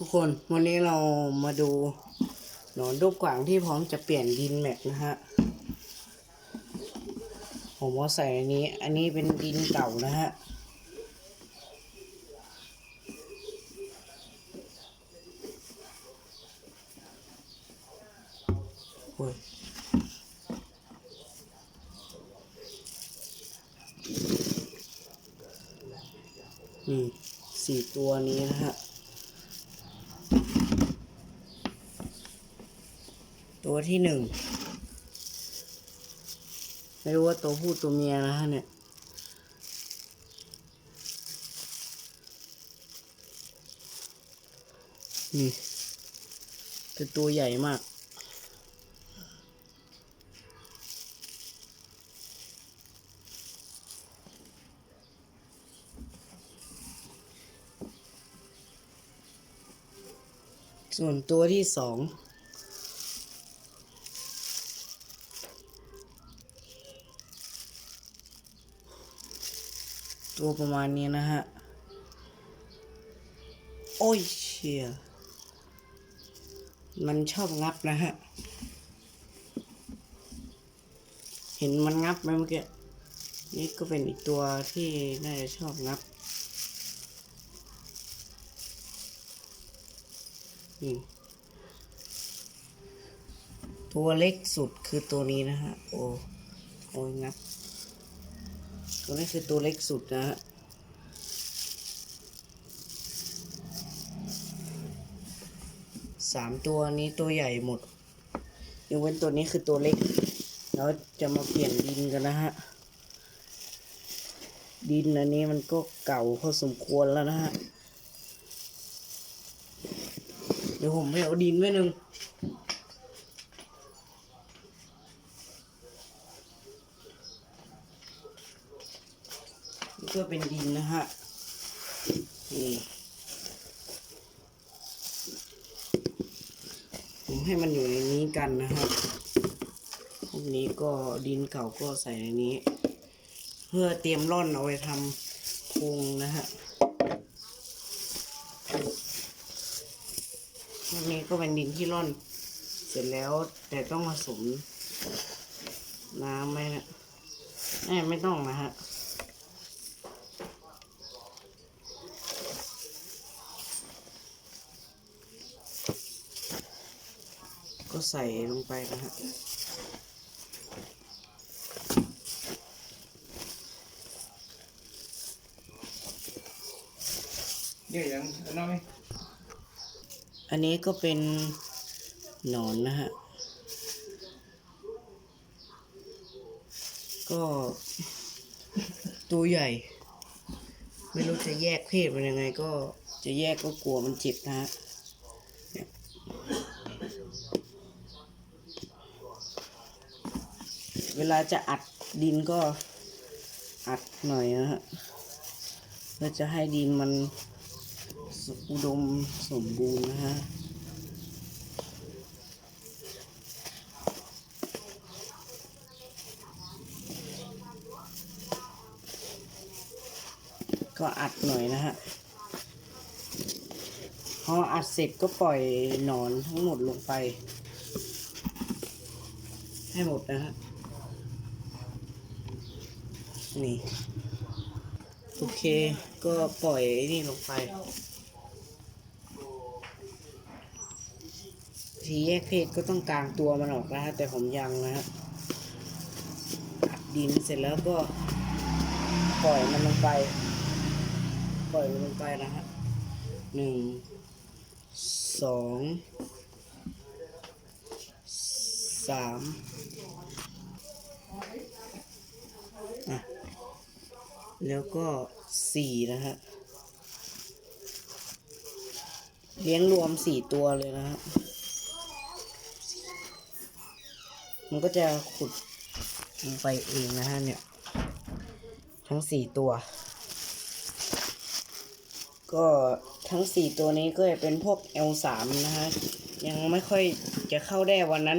ทุกคนวันนี้เรามาดูหนอนรูปกวางที่พร้อมจะเปลี่ยนดินแม็กนะฮะ ผมว่าใส่อันนี้ อันนี้เป็นดินเก่านะฮะ โอ้ยนี่สี่ตัวนี้นะฮะ ตัวที่หนึ่ง ไม่รู้ว่าตัวผู้ตัวเมียนะฮะเนี่ย นี่เป็นตัวใหญ่มากส่วนตัวที่สอง ตัวประมาณนี้นะฮะ โอ้ยเชียมันชอบงับนะฮะ เห็นมันงับไหมเมื่อกี้ นี่ก็เป็นอีกตัวที่น่าจะชอบงับนี่ตัวเล็กสุดคือตัวนี้นะฮะ โอ้โอ้ยงับ ตัวนี้คือตัวเล็กสุดนะฮะสามตัวนี้ตัวใหญ่หมดยกเว้นตัวนี้คือตัวเล็ก แล้วจะมาเปลี่ยนดินกันนะฮะ ดินอันนี้มันก็เก่าพอสมควรแล้วนะฮะ เดี๋ยวผมไปเอาดินไว้หนึ่ง นี่ก็เป็นดินนะฮะนี่ผมให้มันอยู่ในนี้กันนะฮะพวกนี้ก็ดินเก่าก็ใส่ในนี้ เพื่อเตรียมร่อนเอาไว้ทำพุงนะฮะพวกนี้ก็เป็นดินที่ร่อน เสร็จแล้วแต่ต้องผสมน้ำไหมนะแม่ไม่ต้องนะฮะ ก็ใส่ลงไปนะฮะเดี๋ยวยังอันน้อยอันนี้ก็เป็นหนอนนะฮะ ก็ตัวใหญ่ ไม่รู้จะแยกเพศมันยังไงก็จะแยกก็กลัวมันเจ็บนะฮะเนี่ย เวลาจะอัดดินก็อัดหน่อยนะฮะเพื่อจะให้ดินมันอุดมสมบูรณ์นะฮะก็อัดหน่อยนะฮะ พออัดเสร็จก็ปล่อยหนอนทั้งหมดลงไป ให้หมดนะฮะ นี่ โอเค ก็ปล่อยไอ้นี่ลงไปทีแยกเพศก็ต้องกางตัวมันออกนะฮะ แต่ผมยังนะฮะดินเสร็จแล้วก็ปล่อยมันลงไป ปล่อยมันลงไปนะฮะหนึ่งสองสามอะ แล้วก็สี่นะฮะ เลี้ยงรวมสี่ตัวเลยนะฮะ มันก็จะขุดลงไปเองนะฮะเนี่ย ทั้งสี่ตัว ก็ทั้งสี่ตัวนี้ก็จะเป็นพวก L3 นะฮะ ยังไม่ค่อยจะเข้าได้วันนั้น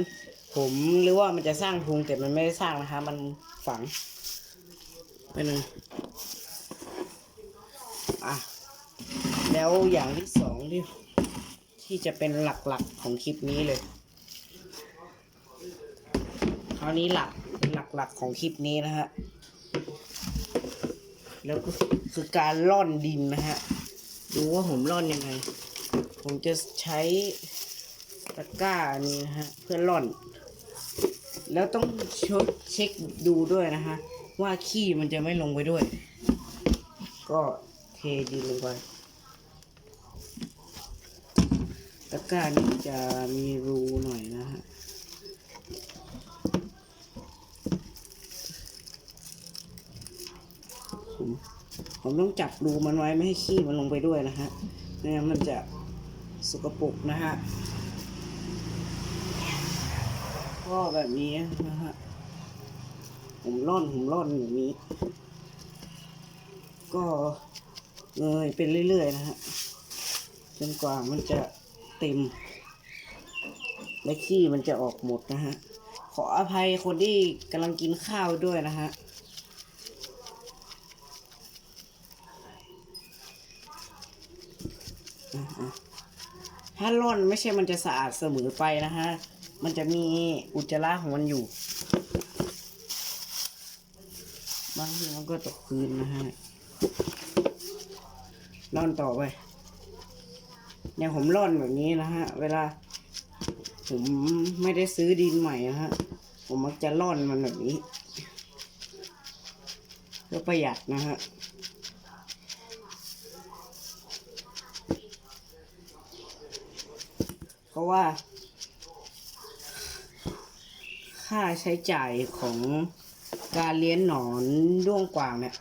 ผมหรือว่ามันจะสร้างพุงแต่มันไม่ได้สร้างนะคะมันฝัง ไปหนึ่งอะแล้วอย่างที่สองที่ที่จะเป็นหลักๆของคลิปนี้เลยคราวนี้หลักหลักๆของคลิปนี้นะฮะแล้วก็คือการล่อนดินนะฮะดูว่าผมล่อนยังไง ผมจะใช้ตะกร้านี้นะฮะเพื่อล่อน แล้วต้องช็คเช็คดูด้วยนะฮะ ว่าขี้มันจะไม่ลงไปด้วย ก็เทดินลงไปตะกร้านี้จะมีรูหน่อยนะฮะผมผมต้องจับรูมันไว้ไม่ให้ขี้มันลงไปด้วยนะฮะไม่งั้นมันจะสกปรกนะฮะก็แบบนี้นะฮะ ผมร่อนผมร่อนอย่างนี้ ก็เงยเป็นเรื่อยๆนะฮะจนกว่ามันจะเต็ม และขี้มันจะออกหมดนะฮะ ขออภัยคนที่กำลังกินข้าวด้วยนะฮะถ้าร่อนไม่ใช่มันจะสะอาดเสมอไปนะฮะ มันจะมีอุจจาระของมันอยู่ บางทีมันก็ตกพื้นนะฮะร่อนต่อไปเนี่ยผมร่อนแบบนี้นะฮะ เวลา ผมไม่ได้ซื้อดินใหม่นะฮะ ผมมักจะร่อนมันแบบนี้เพื่อประหยัดนะฮะเพราะว่า ค่าใช้จ่ายของ การเลี้ยงหนอนด้วงกวางเนี่ย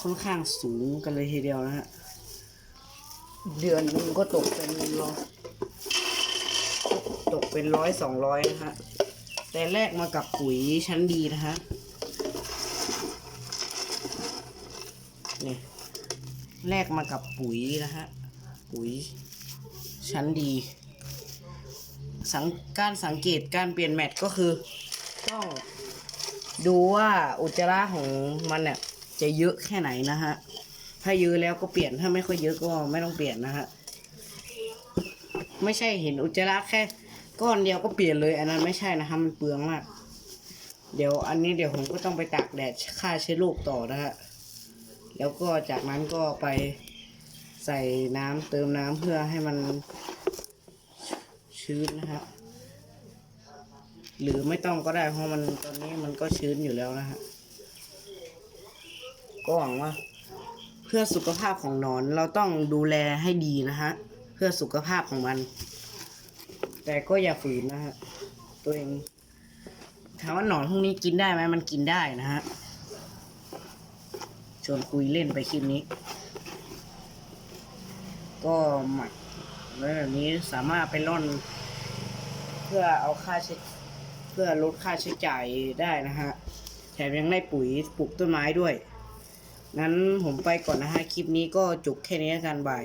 ค่อนข้างสูงกันเลยทีเดียวนะฮะ เดือนนึงก็ตกเป็นร้อยตกเป็นร้อยสองร้อยนะฮะ แต่แลกมากับปุ๋ยชั้นดีนะฮะนี่แลกมากับปุ๋ยนะฮะ ปุ๋ยชั้นดีสังการสังเกตการเปลี่ยนแมตก็คือต้อง ดูว่าอุจจาระของมันเนี่ยจะเยอะแค่ไหนนะฮะ ถ้าเยอะแล้วก็เปลี่ยน ถ้าไม่ค่อยเยอะก็ไม่ต้องเปลี่ยนนะฮะ ไม่ใช่เห็นอุจจาระแค่ ก้อนเดียวก็เปลี่ยนเลย อันนั้นไม่ใช่นะฮะ มันเปลืองมาก เดี๋ยวอันนี้เดี๋ยวผมก็ต้องไปตากแดดฆ่าเชื้อโรคต่อนะฮะ แล้วก็จากนั้นก็ไปใส่น้ำเติมน้ำเพื่อให้มันชื้นนะฮะ หรือไม่ต้องก็ได้เพราะมันตอนนี้มันก็ชื้นอยู่แล้วนะฮะก็หวังว่า เพื่อสุขภาพของนอนเราต้องดูแลให้ดีนะฮะเพื่อสุขภาพของมัน แต่ก็อย่าฝืนนะฮะตัวเองถามว่าหนอนพวกนี้กินได้ไหมมันกินได้นะฮะชวนคุยเล่นไปคลิปนี้ ก็หมักไว้แบบนี้สามารถไปร่อน เพื่อเอาค่าใช้ พื่อลดค่าใช้จ่ายได้นะฮะแถมยังได้ปุ๋ยปลูกต้นไม้ด้วย งั้นผมไปก่อนนะฮะ คลิปนี้ก็จบแค่นี้กันบาย